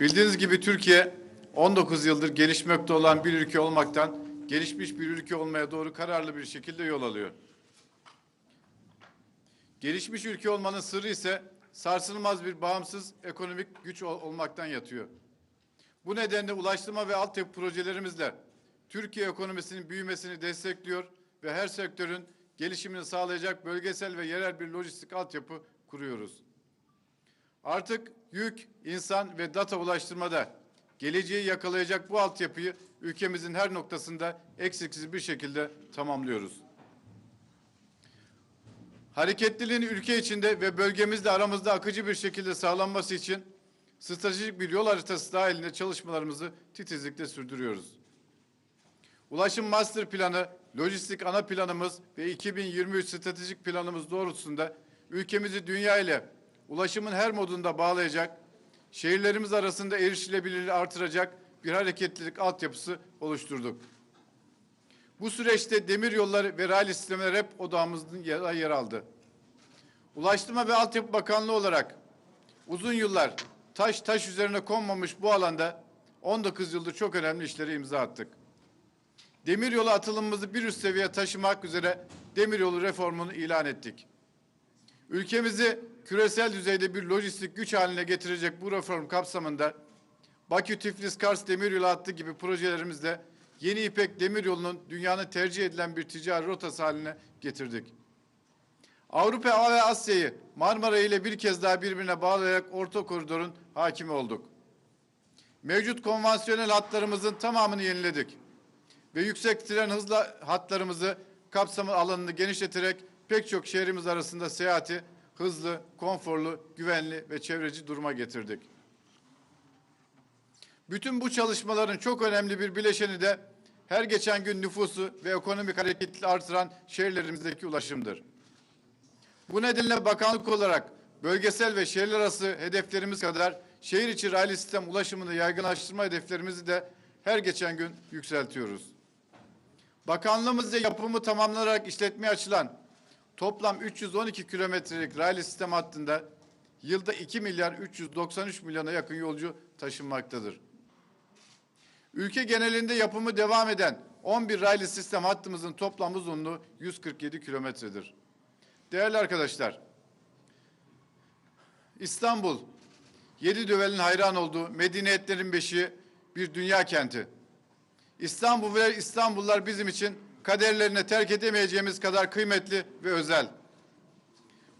Bildiğiniz gibi Türkiye 19 yıldır gelişmekte olan bir ülke olmaktan gelişmiş bir ülke olmaya doğru kararlı bir şekilde yol alıyor. Gelişmiş ülke olmanın sırrı ise sarsılmaz bir bağımsız ekonomik güç ol- olmaktan yatıyor. Bu nedenle ulaştırma ve altyapı projelerimizle Türkiye ekonomisinin büyümesini destekliyor ve her sektörün gelişimini sağlayacak bölgesel ve yerel bir lojistik altyapı kuruyoruz. Artık yük, insan ve data ulaştırmada geleceği yakalayacak bu altyapıyı ülkemizin her noktasında eksiksiz bir şekilde tamamlıyoruz. Hareketliliğin ülke içinde ve bölgemizde aramızda akıcı bir şekilde sağlanması için stratejik bir yol haritası dahilinde çalışmalarımızı titizlikle sürdürüyoruz. Ulaşım master planı, lojistik ana planımız ve 2023 stratejik planımız doğrultusunda ülkemizi dünya ile ulaşımın her modunda bağlayacak, şehirlerimiz arasında erişilebilirliği artıracak bir hareketlilik altyapısı oluşturduk. Bu süreçte demir yolları ve raylı sistemler hep odağımızın yer, yer aldı. Ulaştırma ve Altyapı Bakanlığı olarak uzun yıllar taş taş üzerine konmamış bu alanda 19 yıldır çok önemli işlere imza attık. Demiryolu atılımımızı bir üst seviyeye taşımak üzere demiryolu reformunu ilan ettik. Ülkemizi küresel düzeyde bir lojistik güç haline getirecek bu reform kapsamında Bakü Tiflis Kars Demiryolu hattı gibi projelerimizle Yeni İpek Demiryolu'nun dünyanın tercih edilen bir ticari rotası haline getirdik. Avrupa ve Asya'yı Marmara ile bir kez daha birbirine bağlayarak orta koridorun hakimi olduk. Mevcut konvansiyonel hatlarımızın tamamını yeniledik ve yüksek tren hızla hatlarımızı kapsamı alanını genişleterek pek çok şehrimiz arasında seyahati hızlı, konforlu, güvenli ve çevreci duruma getirdik. Bütün bu çalışmaların çok önemli bir bileşeni de her geçen gün nüfusu ve ekonomik hareketli artıran şehirlerimizdeki ulaşımdır. Bu nedenle bakanlık olarak bölgesel ve şehirler arası hedeflerimiz kadar şehir içi raylı sistem ulaşımını yaygınlaştırma hedeflerimizi de her geçen gün yükseltiyoruz. Bakanlığımızca yapımı tamamlanarak işletmeye açılan toplam 312 kilometrelik raylı sistem hattında yılda 2 milyar 393 milyona yakın yolcu taşınmaktadır. Ülke genelinde yapımı devam eden 11 raylı sistem hattımızın toplam uzunluğu 147 kilometredir. Değerli arkadaşlar, İstanbul, yedi düvelin hayran olduğu medeniyetlerin beşiği bir dünya kenti. İstanbul ve İstanbullular bizim için kaderlerine terk edemeyeceğimiz kadar kıymetli ve özel.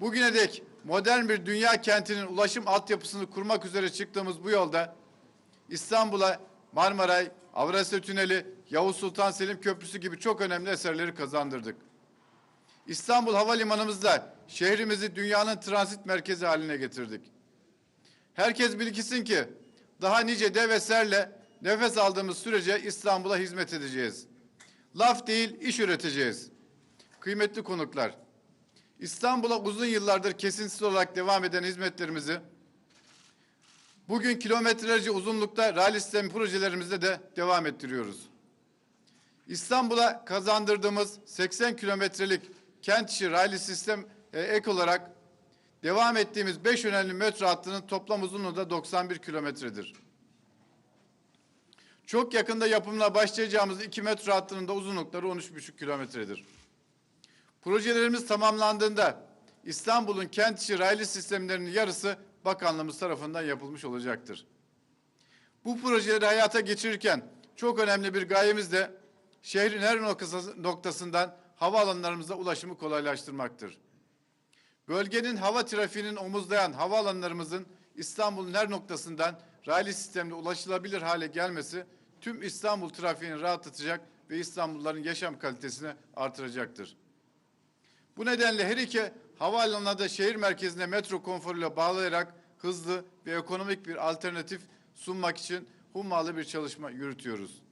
Bugüne dek modern bir dünya kentinin ulaşım altyapısını kurmak üzere çıktığımız bu yolda İstanbul'a Marmaray, Avrasya Tüneli, Yavuz Sultan Selim Köprüsü gibi çok önemli eserleri kazandırdık. İstanbul Havalimanımızda şehrimizi dünyanın transit merkezi haline getirdik. Herkes bilgisin ki daha nice dev eserle nefes aldığımız sürece İstanbul'a hizmet edeceğiz. Laf değil, iş üreteceğiz. Kıymetli konuklar, İstanbul'a uzun yıllardır kesintisiz olarak devam eden hizmetlerimizi bugün kilometrelerce uzunlukta raylı sistem projelerimizde de devam ettiriyoruz. İstanbul'a kazandırdığımız 80 kilometrelik kent içi raylı sistem e, ek olarak devam ettiğimiz 5 önemli metro hattının toplam uzunluğu da 91 kilometredir. Çok yakında yapımına başlayacağımız iki metro hattının da uzunlukları 13,5 kilometredir. Projelerimiz tamamlandığında İstanbul'un kent içi raylı sistemlerinin yarısı bakanlığımız tarafından yapılmış olacaktır. Bu projeleri hayata geçirirken çok önemli bir gayemiz de şehrin her noktası- noktasından havaalanlarımıza ulaşımı kolaylaştırmaktır. Bölgenin hava trafiğinin omuzlayan havaalanlarımızın İstanbul'un her noktasından raylı sistemle ulaşılabilir hale gelmesi tüm İstanbul trafiğini rahatlatacak ve İstanbulluların yaşam kalitesini artıracaktır. Bu nedenle her iki havaalanına da şehir merkezine metro konforuyla bağlayarak hızlı ve ekonomik bir alternatif sunmak için hummalı bir çalışma yürütüyoruz.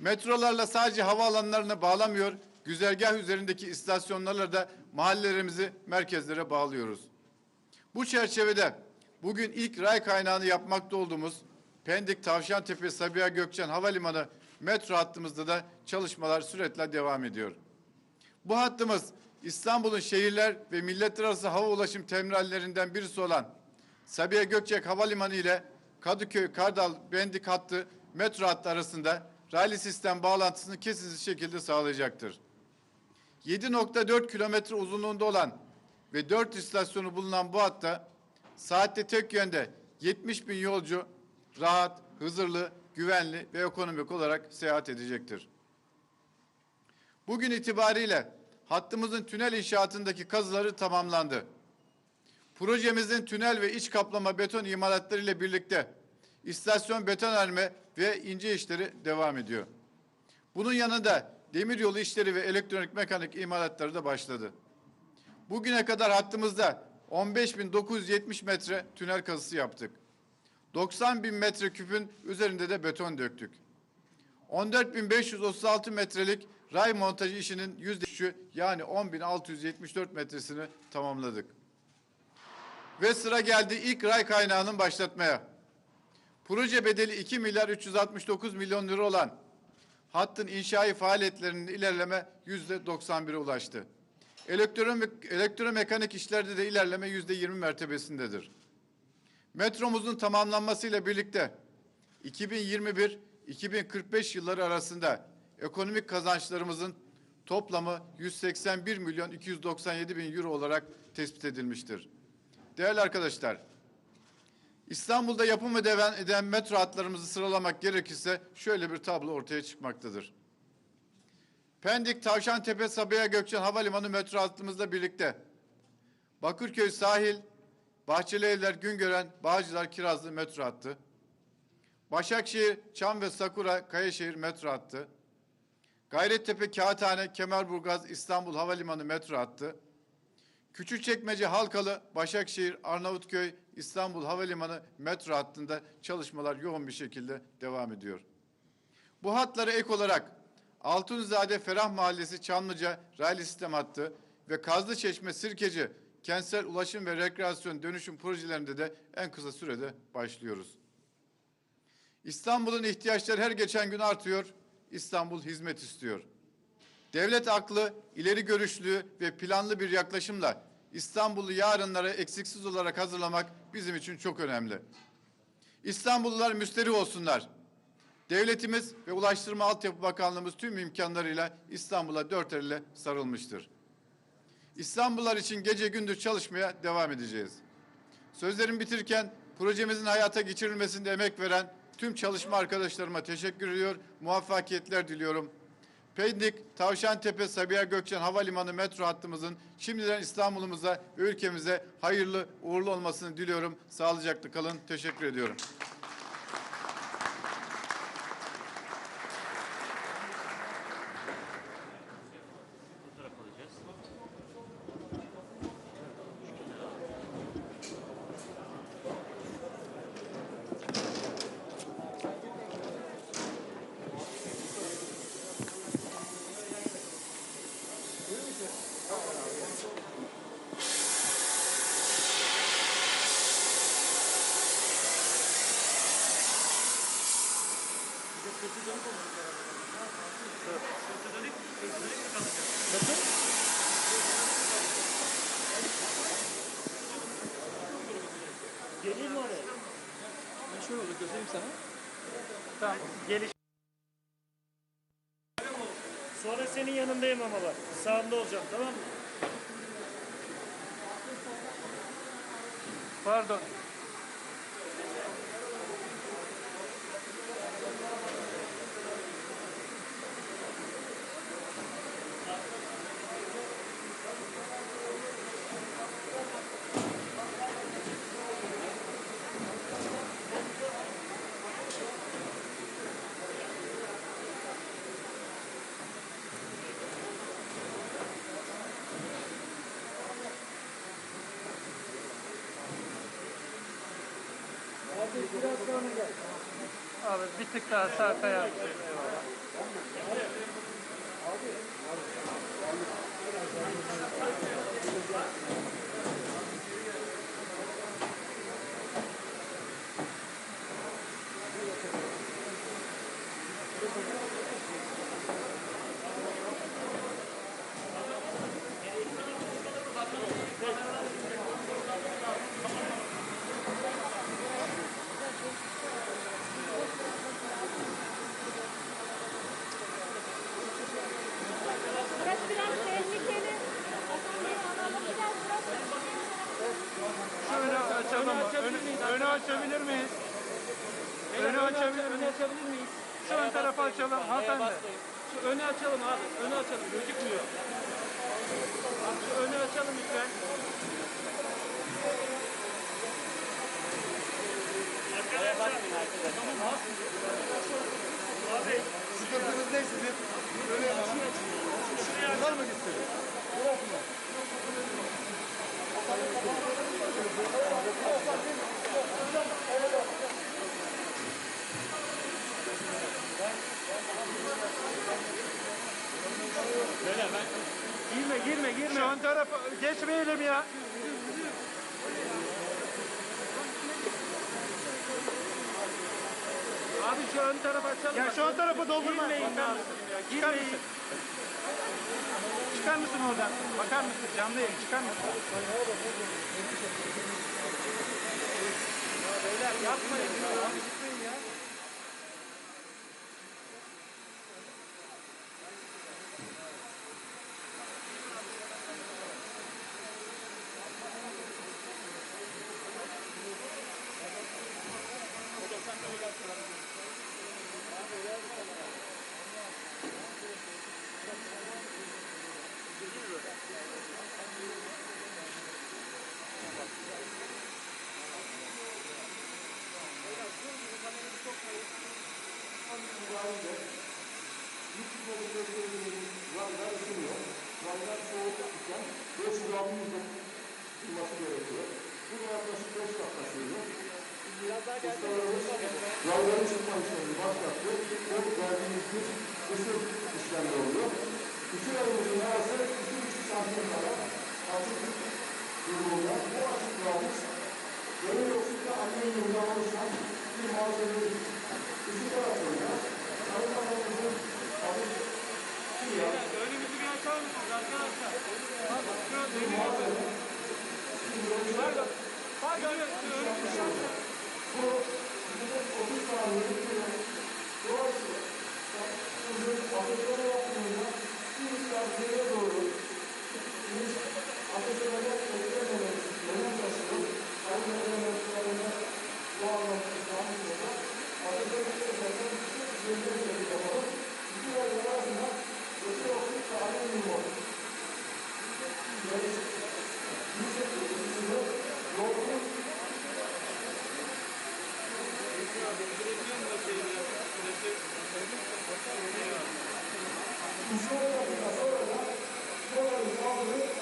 Metrolarla sadece havaalanlarına bağlamıyor, güzergah üzerindeki istasyonlarla da mahallelerimizi merkezlere bağlıyoruz. Bu çerçevede bugün ilk ray kaynağını yapmakta olduğumuz Pendik Tavşantepe Sabiha Gökçen Havalimanı metro hattımızda da çalışmalar süretle devam ediyor. Bu hattımız İstanbul'un şehirler ve milletler arası hava ulaşım terminallerinden birisi olan Sabiha Gökçek Havalimanı ile Kadıköy, Kardal, Bendik hattı metro hattı arasında raylı sistem bağlantısını kesintisiz şekilde sağlayacaktır. 7.4 kilometre uzunluğunda olan ve 4 istasyonu bulunan bu hatta saatte tek yönde 70 bin yolcu rahat, hızırlı, güvenli ve ekonomik olarak seyahat edecektir. Bugün itibariyle hattımızın tünel inşaatındaki kazıları tamamlandı. Projemizin tünel ve iç kaplama beton imalatları ile birlikte istasyon betonarme ve ince işleri devam ediyor. Bunun yanında demiryolu işleri ve elektronik mekanik imalatları da başladı. Bugüne kadar hattımızda 15.970 metre tünel kazısı yaptık. 90 bin metre küpün üzerinde de beton döktük. 14.536 metrelik ray montajı işinin yüzde üçü yani 10.674 metresini tamamladık. Ve sıra geldi ilk ray kaynağının başlatmaya. Proje bedeli 2 milyar 369 milyon lira olan hattın inşai faaliyetlerinin ilerleme yüzde 91'e ulaştı. Elektromekanik işlerde de ilerleme yüzde 20 mertebesindedir. Metromuzun tamamlanmasıyla birlikte 2021-2045 yılları arasında ekonomik kazançlarımızın toplamı 181 milyon 297 bin euro olarak tespit edilmiştir. Değerli arkadaşlar, İstanbul'da yapımı devam eden metro hatlarımızı sıralamak gerekirse şöyle bir tablo ortaya çıkmaktadır. Pendik, Tavşantepe, Sabiha Gökçen Havalimanı metro hattımızla birlikte Bakırköy sahil, Bahçeli Evler, Güngören, Bağcılar, Kirazlı metro hattı. Başakşehir, Çam ve Sakura, Kayaşehir metro hattı. Gayrettepe, Kağıthane, Kemerburgaz, İstanbul Havalimanı metro hattı. Küçükçekmece, Halkalı, Başakşehir, Arnavutköy, İstanbul Havalimanı metro hattında çalışmalar yoğun bir şekilde devam ediyor. Bu hatlara ek olarak Altunzade Ferah Mahallesi Çamlıca raylı sistem hattı ve Kazlıçeşme Sirkeci kentsel ulaşım ve rekreasyon dönüşüm projelerinde de en kısa sürede başlıyoruz. İstanbul'un ihtiyaçları her geçen gün artıyor. İstanbul hizmet istiyor. Devlet aklı, ileri görüşlü ve planlı bir yaklaşımla İstanbul'u yarınlara eksiksiz olarak hazırlamak bizim için çok önemli. İstanbullular müsterih olsunlar. Devletimiz ve Ulaştırma Altyapı Bakanlığımız tüm imkanlarıyla İstanbul'a dört elle sarılmıştır. İstanbullular için gece gündüz çalışmaya devam edeceğiz. Sözlerimi bitirirken projemizin hayata geçirilmesinde emek veren tüm çalışma arkadaşlarıma teşekkür ediyor, muvaffakiyetler diliyorum. Pendik, Tavşantepe, Sabiha Gökçen Havalimanı metro hattımızın şimdiden İstanbul'umuza ve ülkemize hayırlı uğurlu olmasını diliyorum. Sağlıcakla kalın. Teşekkür ediyorum. Sırtı dönük, oraya? Ben şöyle olur göstereyim sana. Tamam. Geliş. Sonra senin yanındayım ama bak. Sağında olacağım tamam mı? Pardon. Abi bir tık daha sağ kayar. Abi. Ön tarafı açalım hanımefendi. basmayın. Şu önü açalım abi. Önü açalım. Gözükmüyor. Bak şu önü açalım lütfen. Arkadaşlar. Abi. Sıkıntınız ne sizin? Şuraya Bunlar mı gitti? Girme girme girme. Şu ön tarafa geçmeyelim ya. Abi şu ön tarafı açalım. Ya Bak, şu ön tarafı doldurma. Girmeyin mısın? Çıkar mısın? Çıkar mısın oradan? Bakar mısın? Canlı yayın çıkar mısın? Beyler yapmayın. Abi gitmeyin ya. Yavruların çıkma işlemini başlattı. Çok verdiğimiz güç ısır işlemleri oluyor. İki yavrumuzun arası iki buçuk santim kadar açıklık durumunda. Bu açıklığımız demir oksitle alüminyumdan oluşan bir malzemenin ısı tarafında sarılmalarımızın hafif siyah Önümüzü bir açar mısınız arkadaşlar? Bir demir malzeme Pardon. Önümüzü açar. Bu bizim 非常に高さそうだな。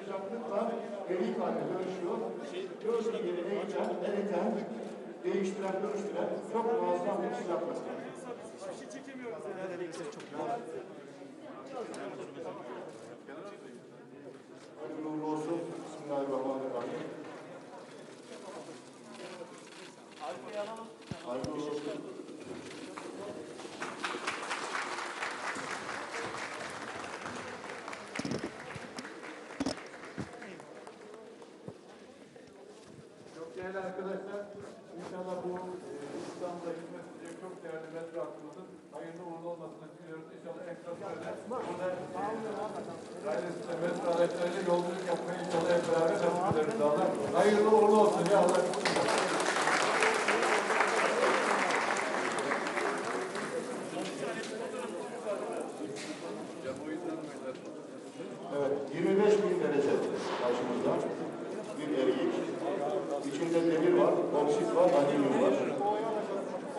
Sıcaklıkla erik haline dönüşüyor. Gördüğünüz gibi eriten, eriten, değiştiren, dönüştüren çok muazzam bir sıcaklık. Hayırlı uğurlu olsun. Bismillahirrahmanirrahim. Hayırlı uğurlu olsun. Bir hakkımızın hayırlı uğurlu olmasını diliyoruz. İnşallah en kısa sürede burada ailesine, mesut araçlarıyla yolculuk yapmayı inşallah hep beraber ederiz. Allah hayırlı uğurlu olsun ya Allah.